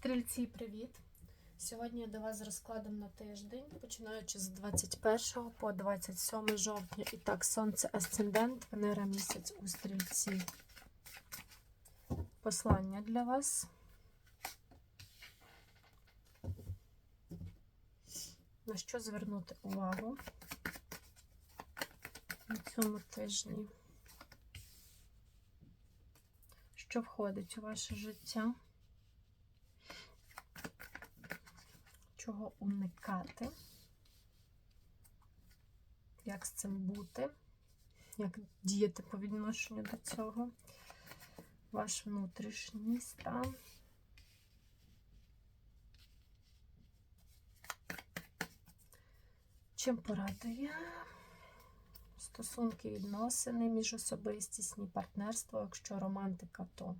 Стрільці, привіт! Сьогодні я до вас з розкладом на тиждень, починаючи з 21 по 27 жовтня. І так, сонце асцендент, Венера місяць у стрільці. Послання для вас. На що звернути увагу на цьому тижні? Що входить у ваше життя? Чого уникати, як з цим бути, як діяти по відношенню до цього, ваш внутрішній стан. Чим порадує? Стосунки, відносини, міжособистісні, партнерство, якщо романтика, то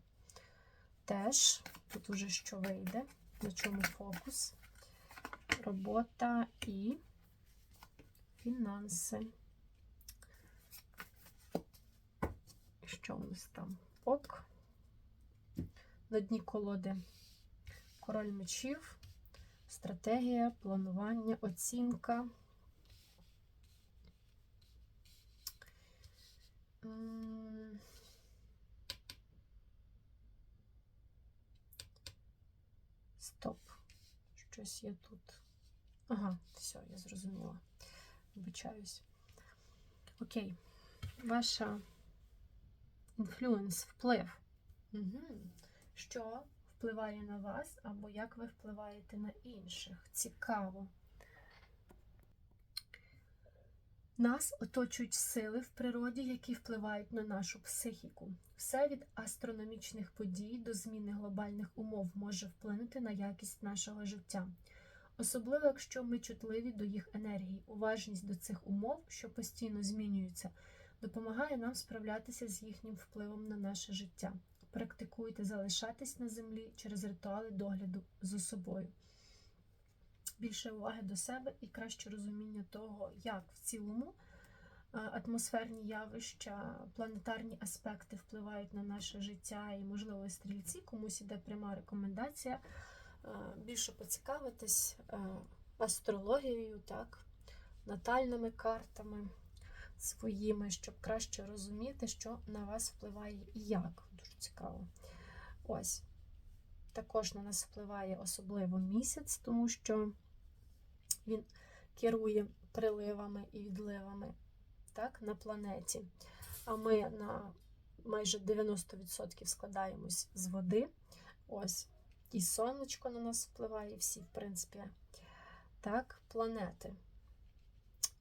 теж. Тут уже що вийде, на чому фокус робота і фінанси. Що у нас там? Ок. На дні колоди король мечів, стратегія, планування, оцінка. Стоп. Щось є тут. Ага, все, я зрозуміла. Вибачаюсь. Окей. Ваша інфлюенс, вплив. Угу. Що впливає на вас, або як ви впливаєте на інших? Цікаво. Нас оточують сили в природі, які впливають на нашу психіку. Все від астрономічних подій до зміни глобальних умов може вплинути на якість нашого життя особливо якщо ми чутливі до їх енергії. Уважність до цих умов, що постійно змінюються, допомагає нам справлятися з їхнім впливом на наше життя. Практикуйте залишатись на землі через ритуали догляду за собою. Більше уваги до себе і краще розуміння того, як в цілому атмосферні явища, планетарні аспекти впливають на наше життя і, можливо, стрільці, комусь іде пряма рекомендація. Е, більше поцікавитись е, астрологією, так, натальними картами своїми, щоб краще розуміти, що на вас впливає і як. Дуже цікаво. Ось. Також на нас впливає особливо місяць, тому що він керує приливами і відливами так, на планеті. А ми на майже 90% складаємось з води. Ось. І сонечко на нас впливає, всі, в принципі, так, планети.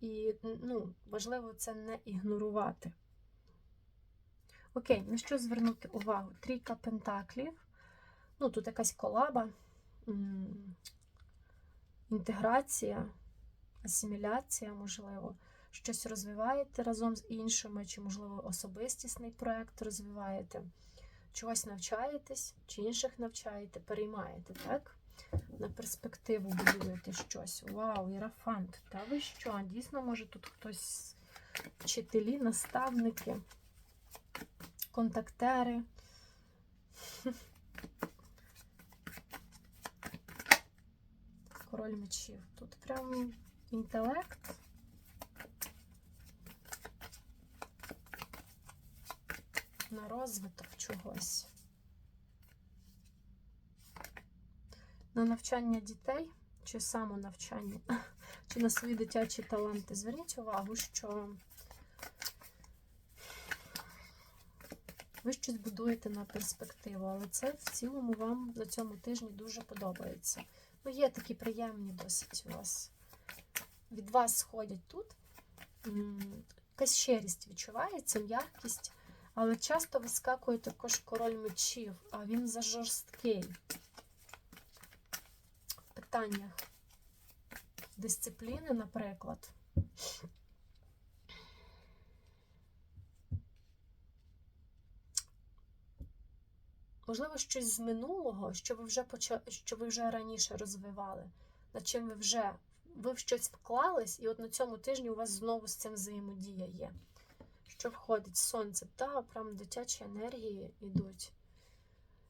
І ну, важливо це не ігнорувати. Окей, на що звернути увагу? Трійка пентаклів. Ну, тут якась колаба, інтеграція, асиміляція, можливо, щось розвиваєте разом з іншими, чи, можливо, особистісний проєкт розвиваєте чогось навчаєтесь, чи інших навчаєте, переймаєте, так? На перспективу будуєте щось. Вау, ірафант. Та ви що? Дійсно, може, тут хтось вчителі, наставники, контактери. Король мечів. Тут прям інтелект. На розвиток чогось. На навчання дітей чи самонавчання, чи на свої дитячі таланти. Зверніть увагу, що ви щось будуєте на перспективу, але це в цілому вам на цьому тижні дуже подобається. Ну, є такі приємні досить у вас. Від вас сходять тут. Якась щирість відчувається, м'якість. Але часто вискакує також король мечів, а він за жорсткий. В питаннях дисципліни, наприклад. Можливо, щось з минулого, що ви вже поча... що ви вже раніше розвивали, над чим ви вже ви в щось вклались, і от на цьому тижні у вас знову з цим взаємодія є що входить сонце, та прям дитячі енергії йдуть.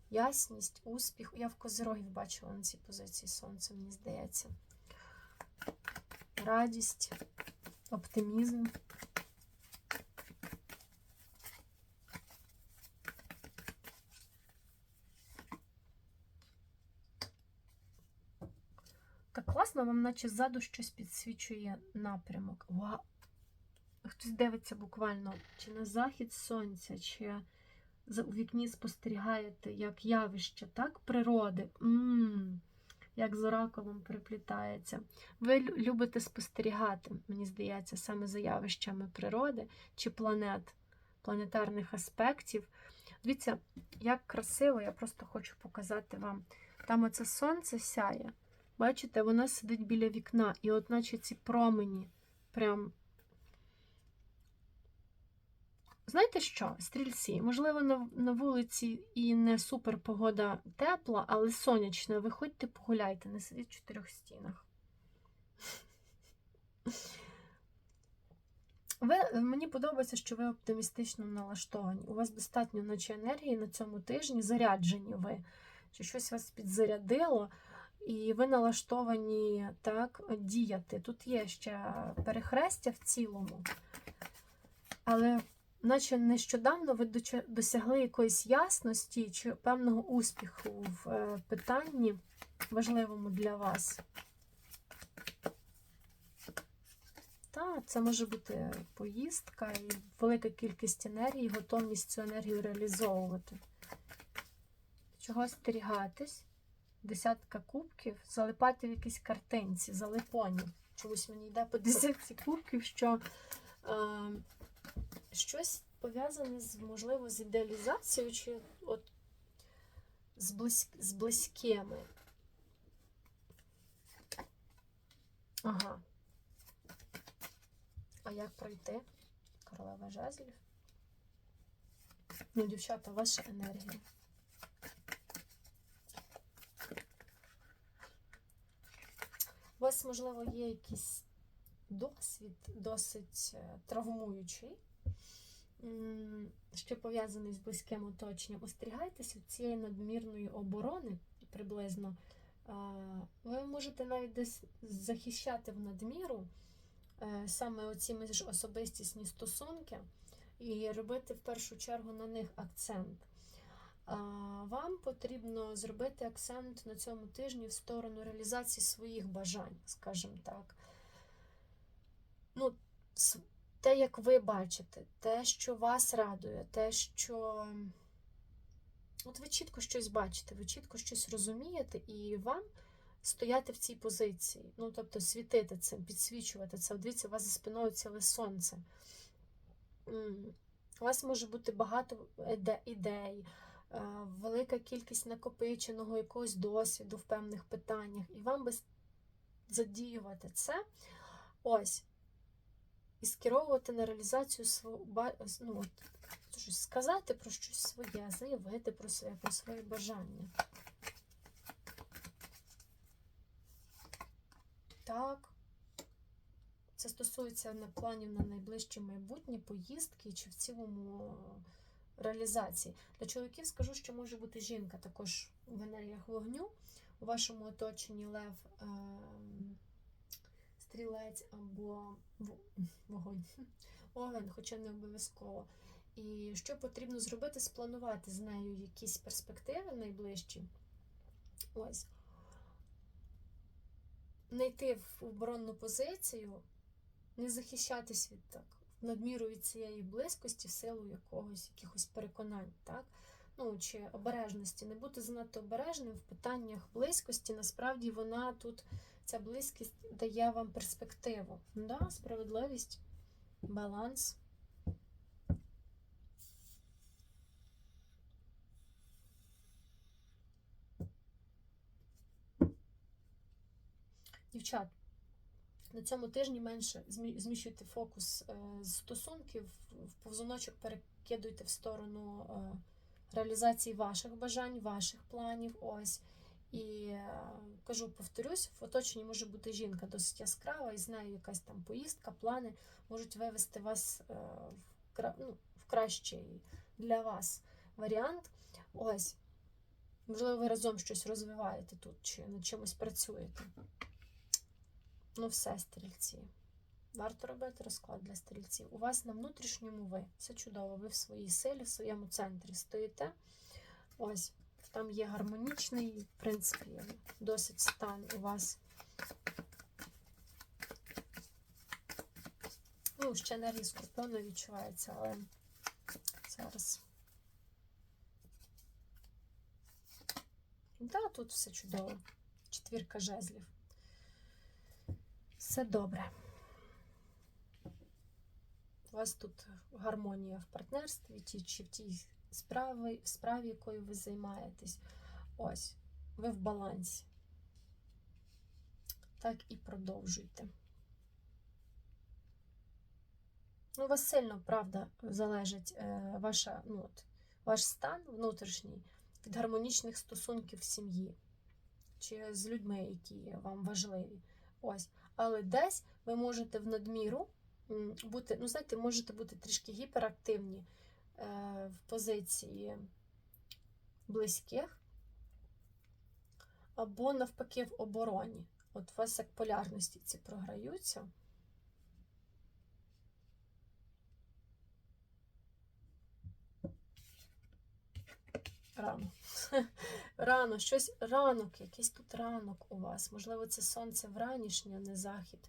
ясність, успіх. Я в козирогів бачила на цій позиції сонця, мені здається. Радість, оптимізм. Так класно, вам наче ззаду щось підсвічує напрямок. Вау! Хтось дивиться буквально чи на захід сонця, чи у вікні спостерігаєте як явище, так, природи. м як з оракулом переплітається. Ви любите спостерігати, мені здається, саме за явищами природи чи планет, планетарних аспектів. Дивіться, як красиво, я просто хочу показати вам. Там оце сонце сяє. Бачите, вона сидить біля вікна, і от наче ці промені прям. Знаєте що, стрільці? Можливо, на, на вулиці і не супер погода тепла, але сонячна. Виходьте, погуляйте, не сидіть в чотирьох стінах. Ви, мені подобається, що ви оптимістично налаштовані. У вас достатньо наче енергії на цьому тижні, заряджені ви, що щось вас підзарядило, і ви налаштовані так діяти. Тут є ще перехрестя в цілому, але наче нещодавно ви досягли якоїсь ясності чи певного успіху в е, питанні важливому для вас. Так, це може бути поїздка і велика кількість енергії, готовність цю енергію реалізовувати. Чого остерігатись? Десятка кубків, залипати в якійсь картинці, залипоні. Чомусь мені йде по десятці кубків, що е, щось пов'язане з, можливо, з ідеалізацією чи от з, близь, з близькими. Ага. А як пройти? Королева жезлів. Ну, дівчата, ваша енергія. У вас, можливо, є якийсь досвід досить е, травмуючий, що пов'язаний з близьким оточенням. Остерігайтеся цієї надмірної оборони приблизно. Ви можете навіть десь захищати в надміру е, саме оці ж особистісні стосунки і робити в першу чергу на них акцент. Вам потрібно зробити акцент на цьому тижні в сторону реалізації своїх бажань, скажімо так. Ну, те, як ви бачите, те, що вас радує, те, що. От ви чітко щось бачите, ви чітко щось розумієте, і вам стояти в цій позиції. Ну, тобто світити цим, підсвічувати це. Дивіться, у вас за спиною ціле сонце. У вас може бути багато ідей, е, велика кількість накопиченого якогось досвіду в певних питаннях, і вам би задіювати це. Ось. І скеровувати на реалізацію свого ну, щось сказати про щось своє, заявити про своє, про своє бажання. Так. Це стосується на планів на найближче майбутнє, поїздки чи в цілому е, реалізації. Для чоловіків скажу, що може бути жінка також в енергіях вогню, у вашому оточенні лев, ем, стрілець або вогонь, овен, хоча не обов'язково. І що потрібно зробити, спланувати з нею якісь перспективи найближчі. Ось. Не йти в оборонну позицію, не захищатись від так, надміру від цієї близькості в силу якогось якихось переконань, так? Ну, чи обережності, не бути занадто обережним в питаннях близькості. Насправді вона тут, ця близькість дає вам перспективу. Да, справедливість, баланс. Дівчат, на цьому тижні менше зміщуйте фокус е, з стосунків, в повзуночок перекидуйте в сторону е, реалізації ваших бажань, ваших планів. Ось. І е, кажу, повторюсь, в оточенні може бути жінка досить яскрава, і з нею якась там поїздка, плани можуть вивести вас е, в, ну, в кращий для вас варіант. Ось. Можливо, ви разом щось розвиваєте тут, чи над чимось працюєте. Ну, все, стрільці. Варто робити розклад для стрільців. У вас на внутрішньому ви. Все чудово. Ви в своїй силі, в своєму центрі стоїте. Ось, там є гармонічний, в принципі, досить стан у вас. Ну, ще на різку повно відчувається, але зараз. Так, да, тут все чудово. Четвірка жезлів. Все добре. У вас тут гармонія в партнерстві, чи в тій справі, справі, якою ви займаєтесь. Ось, ви в балансі. Так і продовжуйте. Ну, у вас сильно, правда, залежить е, ваша, ну, от, ваш стан внутрішній від гармонічних стосунків в сім'ї чи з людьми, які вам важливі. Ось. Але десь ви можете в надміру бути, ну, знаєте, можете бути трішки гіперактивні в позиції близьких, або навпаки в обороні. От у вас як полярності ці програються. Рано. Рано, щось ранок, якийсь тут ранок у вас. Можливо, це сонце вранішнє, а не захід.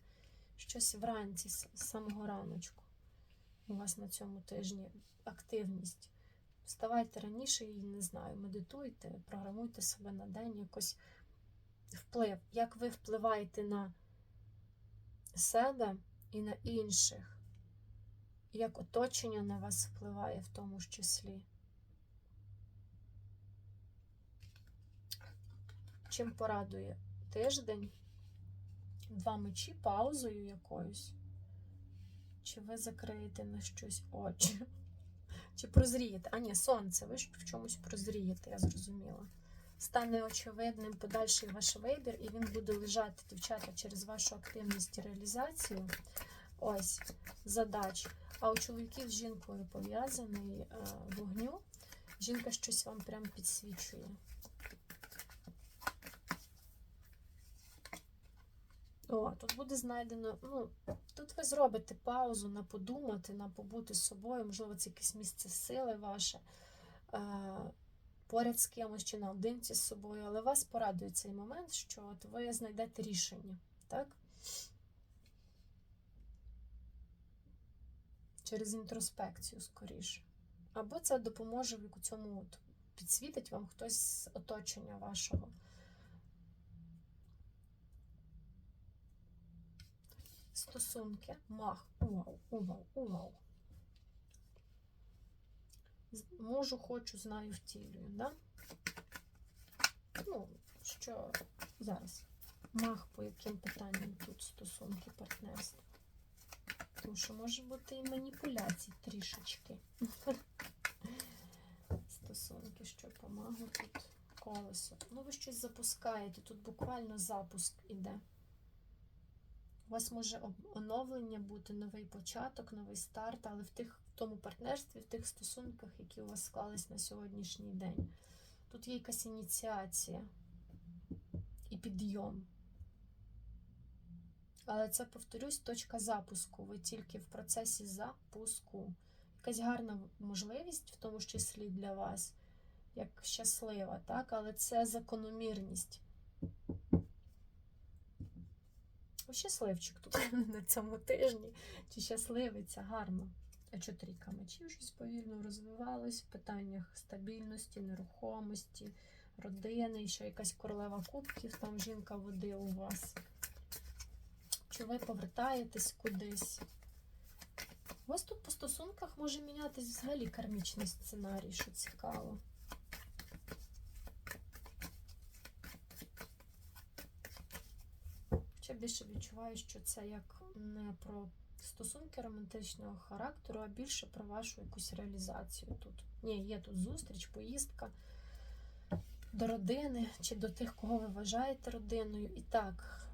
Щось вранці, з самого раночку. У вас на цьому тижні активність. Вставайте раніше і не знаю, медитуйте, програмуйте себе на день, якось вплив. Як ви впливаєте на себе і на інших, як оточення на вас впливає в тому ж числі. Чим порадує тиждень, два мечі паузою якоюсь. Чи ви закриєте на щось очі? Чи прозрієте? А ні, сонце, ви ж в чомусь прозрієте, я зрозуміла. Стане очевидним подальший ваш вибір, і він буде лежати, дівчата, через вашу активність і реалізацію. Ось задач. А у чоловіків з жінкою пов'язаний е, вогню. Жінка щось вам прям підсвічує. О, тут буде знайдено, ну, тут ви зробите паузу на подумати, на побути з собою, можливо, це якесь місце сили ваше, е, поряд з кимось чи наодинці з собою, але вас порадує цей момент, що от ви знайдете рішення, так? Через інтроспекцію скоріше. Або це допоможе в цьому, от, підсвітить вам хтось з оточення вашого. Стосунки. Мах. Увау, увау, увау. Можу, хочу, знаю, втілюю, да? Ну, що зараз? Мах, по яким питанням тут стосунки партнерства? Тому що може бути і маніпуляцій трішечки. Стосунки, що помагу тут колесо. Ну, ви щось запускаєте, тут буквально запуск іде. У вас може оновлення бути, новий початок, новий старт, але в тих, в тому партнерстві, в тих стосунках, які у вас склались на сьогоднішній день. Тут є якась ініціація і підйом. Але це, повторюсь, точка запуску. Ви тільки в процесі запуску. Якась гарна можливість, в тому числі для вас, як щаслива, так? але це закономірність. Щасливчик тут на цьому тижні. Чи щасливиця гарно. А чотиріка мечів щось повільно розвивалось в питаннях стабільності, нерухомості, родини, ще якась королева кубків, там жінка води у вас. Чи ви повертаєтесь кудись? У вас тут по стосунках може мінятися взагалі кармічний сценарій, що цікаво. Більше відчуваю, що це як не про стосунки романтичного характеру, а більше про вашу якусь реалізацію тут. Ні, є тут зустріч, поїздка до родини чи до тих, кого ви вважаєте родиною. І так,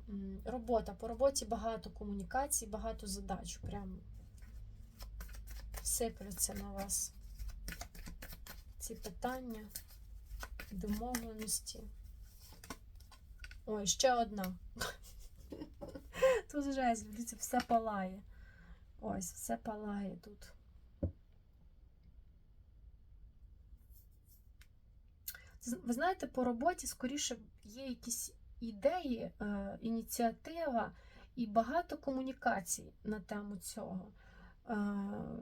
робота. По роботі багато комунікацій, багато задач. Прям сиплються на вас ці питання. домовленості. Ой, ще одна. Тут вже дивіться, все палає. Ось, все палає тут. Ви знаєте, по роботі скоріше є якісь ідеї, е, ініціатива і багато комунікацій на тему цього. Е,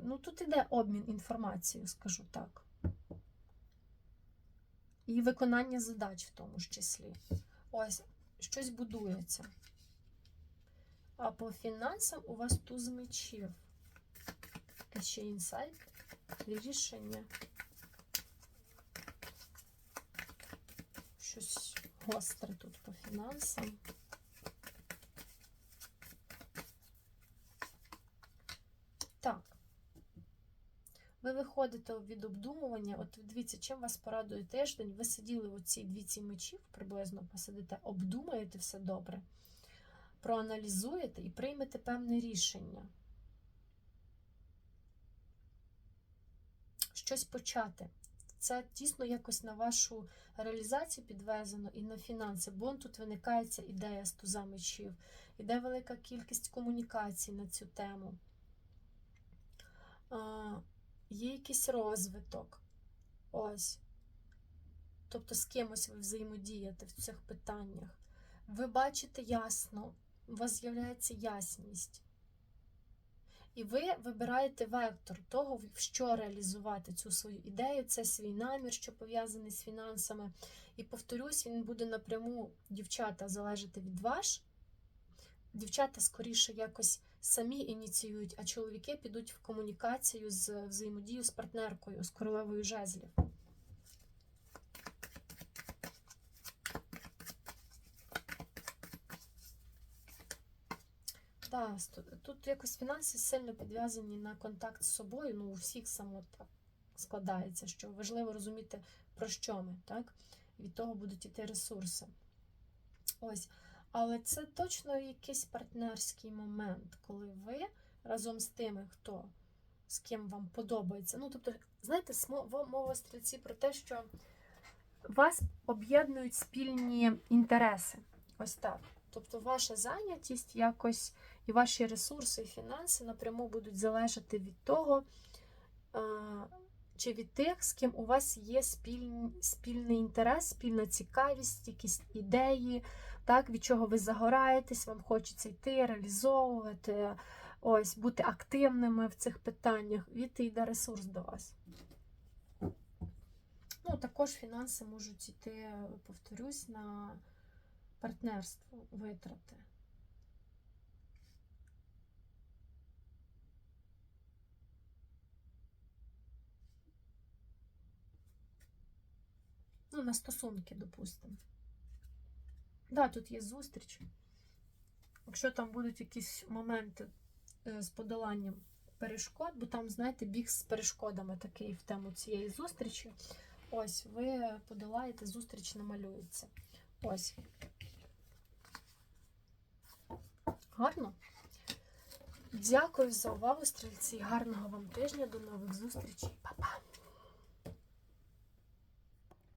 ну, тут іде обмін інформацією, скажу так. І виконання задач в тому ж числі. Ось, щось будується. А по фінансам у вас туз мечів. А ще інсайт, рішення. Щось гостре тут по фінансам. Так. Ви виходите від обдумування. От дивіться, чим вас порадує тиждень. Ви сиділи в цій двіці мечів, приблизно посидите, обдумаєте все добре, проаналізуєте і приймете певне рішення. Щось почати. Це тісно якось на вашу реалізацію підвезено і на фінанси, бо тут виникає ця ідея з туза мечів, іде велика кількість комунікацій на цю тему. А, є якийсь розвиток. Ось. Тобто з кимось ви взаємодієте в цих питаннях. Ви бачите ясно, у вас з'являється ясність. І ви вибираєте вектор того, в що реалізувати цю свою ідею. Це свій намір, що пов'язаний з фінансами. І повторюсь, він буде напряму дівчата залежати від вас. Дівчата скоріше якось самі ініціюють, а чоловіки підуть в комунікацію з взаємодію з партнеркою, з королевою жезлів. Так, тут якось фінанси сильно підв'язані на контакт з собою. Ну, у всіх само так складається, що важливо розуміти, про що ми, так? Від того будуть іти ресурси. Ось. Але це точно якийсь партнерський момент, коли ви разом з тими, хто з ким вам подобається. Ну, тобто, знаєте, мова стрільці про те, що вас об'єднують спільні інтереси. Ось так. Тобто, ваша зайнятість якось і ваші ресурси і фінанси напряму будуть залежати від того, чи від тих, з ким у вас є спільний, спільний інтерес, спільна цікавість, якісь ідеї, так, від чого ви загораєтесь, вам хочеться йти, реалізовувати, ось, бути активними в цих питаннях, відти йде ресурс до вас. Ну, також фінанси можуть йти, повторюсь, на партнерство, витрати. Ну, на стосунки, допустимо. Да, тут є зустріч. Якщо там будуть якісь моменти е, з подоланням перешкод, бо там, знаєте, біг з перешкодами такий в тему цієї зустрічі. Ось, ви подолаєте, зустріч намалюється. Ось. Гарно? Дякую за увагу, стрільці. Гарного вам тижня, до нових зустрічей. Па-па!